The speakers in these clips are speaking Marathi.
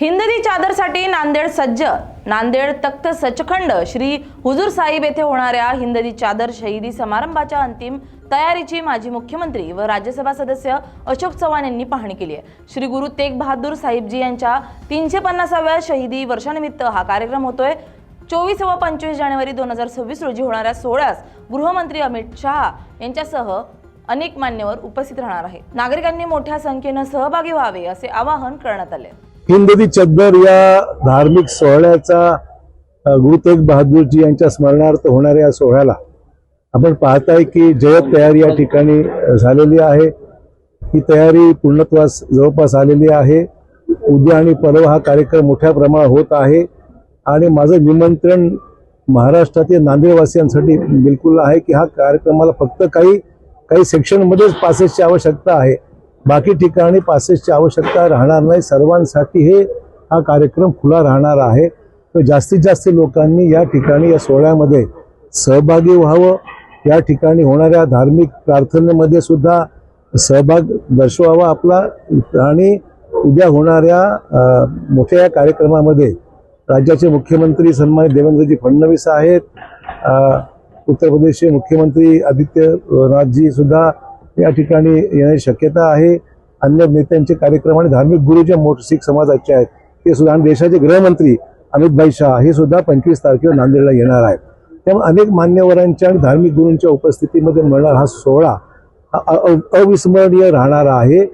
हिंदवी चादरसाठी नांदेड सज्ज नांदेड तख्त सचखंड. श्री हुजूर साहिब येथे होणाऱ्या हिंदवी चादर शहीदी समारंभाच्या अंतिम तयारीची माजी मुख्यमंत्री व राज्यसभा सदस्य अशोक चव्हाण यांनी पाहणी केली आहे. श्री गुरु तेग बहादूर साहिबजी यांच्या तीनशे पन्नासाव्या शहीदी वर्षानिमित्त हा कार्यक्रम होतोय. चोवीस व पंचवीस जानेवारी दोन हजार सव्वीस रोजी होणाऱ्या सोहळ्यास गृहमंत्री अमित शहा यांच्यासह अनेक मान्यवर उपस्थित राहणार आहेत. नागरिकांनी मोठ्या संख्येनं सहभागी व्हावे असे आवाहन करण्यात आले हिंदवी चद्दर या धार्मिक सोहळ्याचा गुरु तेग बहादूरजी यांच्या स्मरणार्थ होणाऱ्या या सोहळ्याला आपण पाहताय की जयत तयारी या ठिकाणी झालेली आहे. ही तयारी पूर्णत्वास जवळपास आलेली आहे. उद्या आणि परवा हा कार्यक्रम मोठ्या प्रमाणात होत आहे. आणि माझं निमंत्रण महाराष्ट्रातील नांदेडवासियांसाठी बिलकुल आहे की हा कार्यक्रमाला फक्त काही काही सेक्शनमध्येच पासेसची आवश्यकता आहे. बाकी ठिकाणी पासेसची आवश्यकता राहणार नाही. सर्वांसाठी हे हा कार्यक्रम खुला राहणार आहे. तर जास्तीत जास्त लोकांनी या ठिकाणी या सोहळ्यामध्ये सहभागी व्हावं. या ठिकाणी होणाऱ्या धार्मिक प्रार्थनेमध्ये सुद्धा सहभाग दर्शवावा आपला. आणि उद्या होणाऱ्या मोठ्या या कार्यक्रमामध्ये राज्याचे मुख्यमंत्री सन्मानित देवेंद्रजी फडणवीस आहेत. उत्तर प्रदेशचे मुख्यमंत्री आदित्यनाथजी सुद्धा या ठिकाणी येण्याची शक्यता आहे. अन्य नेत्यांचे कार्यक्रम आणि धार्मिक गुरु जे मोठ शीख समाजाचे आहेत. ते सुद्धा आणि देशाचे गृहमंत्री अमित भाई शहा हे सुद्धा पंचवीस तारखेला नांदेडला येणार आहेत. त्यामुळे अनेक मान्यवरांच्या आणि धार्मिक गुरूंच्या उपस्थितीमध्ये मिळणार हा सोहळा हा अविस्मरणीय राहणार आहे.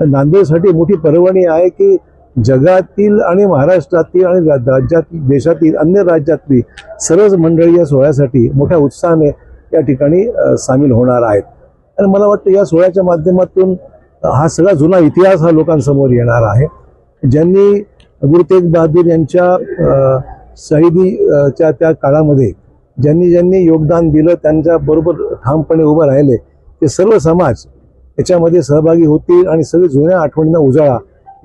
नांदेडसाठी मोठी पर्वणी आहे की जगातील आणि महाराष्ट्रातील आणि राज्यातील देशातील अन्य राज्यातली सर्वच मंडळी या सोहळ्यासाठी मोठ्या उत्साहाने या ठिकाणी सामील होणार आहेत. आणि मला वाटतं या सोहळ्याच्या माध्यमातून हा सगळा जुना इतिहास हा लोकांसमोर येणार आहे. ज्यांनी गुरु तेग बहादूर यांच्या शहीदीच्या त्या काळामध्ये ज्यांनी ज्यांनी योगदान दिलं त्यांच्या बरोबर ठामपणे उभं राहिले ते सर्व समाज याच्यामध्ये सहभागी होतील आणि सगळे जुन्या आठवणींना उजाळा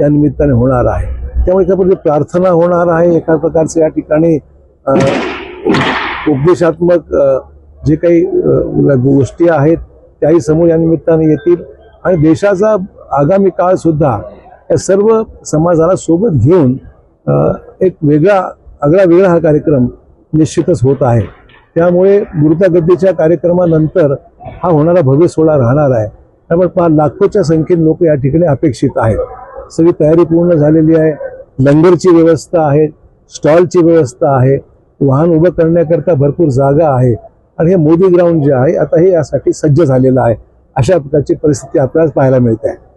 या निमित्ताने होणार आहे. त्यामुळे एका प्रकारे प्रार्थना होणार आहे एका प्रकारचे या ठिकाणी उपदेशात्मक जे काही गोष्टी आहेत त्याही समोर या निमित्ताने येतील. आणि देशाचा आगामी काळ सुद्धा या सर्व समाजाला सोबत घेऊन एक वेगळा आगळा वेगळा हा कार्यक्रम निश्चितच होत आहे. त्यामुळे गुरुता कार्यक्रमानंतर हा होणारा भव्य सोहळा राहणार आहे. त्यामुळे पहा लाखोच्या संख्येने लोक या ठिकाणी अपेक्षित आहेत. सगळी तयारी पूर्ण झालेली आहे. लंगरची व्यवस्था आहे स्टॉलची व्यवस्था आहे. वाहन उभं करण्याकरता भरपूर जागा आहे. आणि हे मोदी ग्राउंड जे आहे आता हे यासाठी सज्ज झालेलं आहे. अशा प्रकारची परिस्थिती आपल्याला पाहायला मिळते. आहे